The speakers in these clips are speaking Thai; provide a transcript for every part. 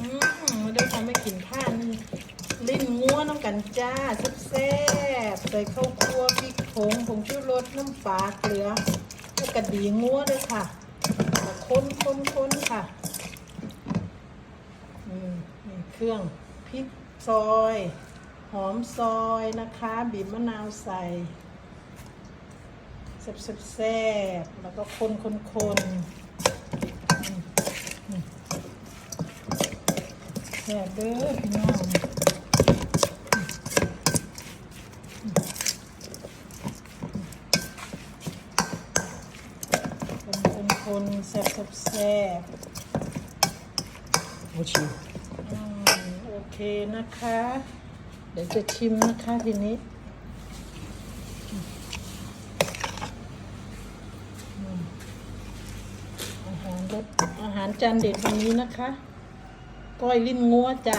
อืมมาได้ทำให้กินข้าวนี่ลิ้นงัวน้ำกันจ้าแซ่บๆใส่ข้าวคั่วพริกผงผงชูรสน้ำปลาเกลือแล้วก็ดีงัวด้วยค่ะแล้วคนคนคนค่ะอืมนี่เครื่องพริกซอย หอมซอยนะคะ บีบมะนาวใส่แซ่บแซ่บๆแล้วก็คนคนคนอืมอืมแซ่บเด้อพี่น้องคนคนคนแซ่บแซ่บแซ่บโอ้ชิวอืมโอเคนะคะ เดี๋ยวจะชิมนะคะทีนี้อืมอาหารรสอาหารจานเด็ดวันนี้นะคะ ก้อยลิ้นงัวจ้ะ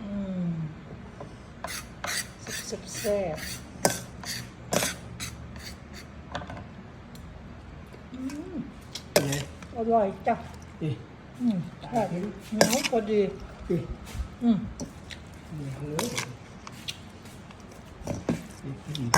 อืมแซ่บๆแซ่บอืมไงอร่อยจ้ะนี่อืมใช่เหนียวพอดีนี่อืมนี่เลยนี่นี่